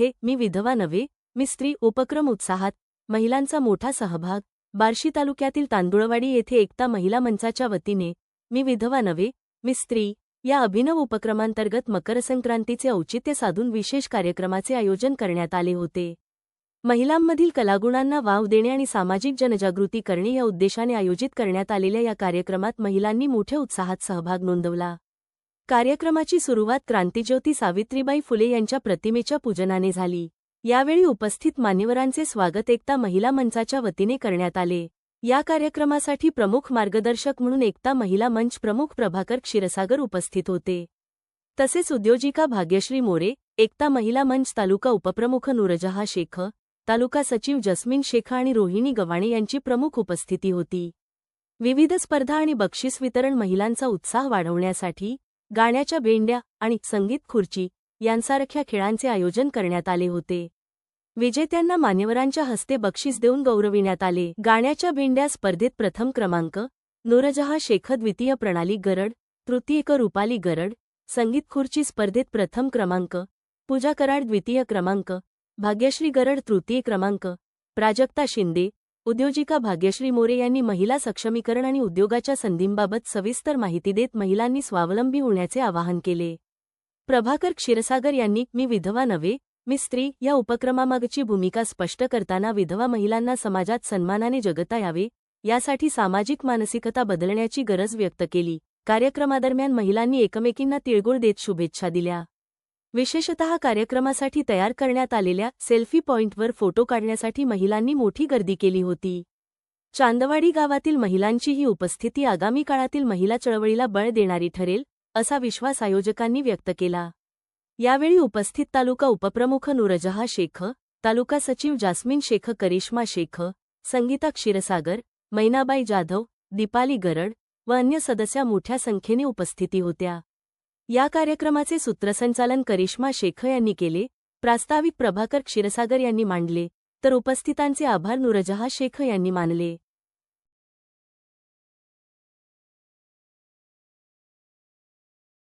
हे मी विधवा नव्हे. मी स्त्री उपक्रम उत्साहात. महिलांचा मोठा सहभाग. बार्शी तालुक्यातील तांदुळवाडी येथे एकता महिला मंचाच्या वतीने. मी विधवा नव्हे. मी स्त्री. या अभिनव उपक्रमांतर्गत मकरसंक्रांतीचे औचित्य साधून विशेष कार्यक्रमाचे आयोजन करण्यात आले होते. महिलांमधील कलागुणांना वाव देणे आणि सामाजिक जनजागृती करणे या उद्देशाने आयोजित करण्यात आलेल्या या कार्यक्रमात महिलांनी मोठ्या उत्साहात सहभाग नोंदवला. कार्यक्रमाची सुरुवात क्रांतिज्योती सावित्रीबाई फुले यांच्या प्रतिमेच्या पूजनाने झाली. यावेळी उपस्थित मान्यवरांचे स्वागत एकता महिला मंचाच्या वतीने करण्यात आले. या कार्यक्रमासाठी प्रमुख मार्गदर्शक म्हणून एकता महिला मंच प्रमुख प्रभाकर क्षीरसागर उपस्थित होते. तसेच उद्योजिका भाग्यश्री मोरे एकता महिला मंच तालुका उपप्रमुख नूरजहा शेख तालुका सचिव जस्मिन शेख आणि रोहिणी गवाणे यांची प्रमुख उपस्थिती होती. विविध स्पर्धा आणि बक्षीस वितरण महिलांचा उत्साह वाढवण्यासाठी गाण्याच्या भेंड्या आणि संगीत खुर्ची यांसारख्या खेळांचे आयोजन करण्यात आले होते. विजेत्यांना मान्यवरांच्या हस्ते बक्षीस देऊन गौरविण्यात आले. गाण्याच्या भेंड्या स्पर्धेत प्रथम क्रमांक नूरजहा शेख द्वितीय प्रणाली गरड तृतीयक रुपाली गरड संगीत खुर्ची स्पर्धेत प्रथम क्रमांक पूजा कराड द्वितीय क्रमांक भाग्यश्री गरड तृतीय क्रमांक प्राजक्ता शिंदे उद्योजिका भाग्यश्री मोरे यांनी महिला सक्षमीकरण आणि उद्योगाच्या संधींबाबत सविस्तर माहिती देत महिलांनी स्वावलंबी होण्याचे आवाहन केले. प्रभाकर क्षीरसागर यांनी मी विधवा नव्हे मी स्त्री या उपक्रमामागची भूमिका स्पष्ट करताना विधवा महिलांना समाजात सन्मानाने जगता यावे यासाठी सामाजिक मानसिकता बदलण्याची गरज व्यक्त केली. कार्यक्रमादरम्यान महिलांनी एकमेकींना तिळगुळ देत शुभेच्छा दिल्या. विशेषतः कार्यक्रमासाठी तयार करण्यात आलेल्या सेल्फी पॉइंटवर फोटो काढण्यासाठी महिलांनी मोठी गर्दी केली होती. चांदवाडी गावातील महिलांची ही उपस्थिती आगामी काळातील महिला चळवळीला बळ देणारी ठरेल असा विश्वास आयोजकांनी व्यक्त केला. यावेळी उपस्थित तालुका उपप्रमुख नूरजहा शेख तालुका सचिव जास्मिन शेख करिश्मा शेख संगीता क्षीरसागर मैनाबाई जाधव दीपाली गरड व अन्य सदस्या मोठ्या संख्येने उपस्थिती होत्या. या कार्यक्रमाचे सूत्रसंचालन करिश्मा शेख यांनी केले प्रास्ताविक प्रभाकर क्षीरसागर यांनी मांडले तर उपस्थितांचे आभार नूरजहा शेख यांनी मानले.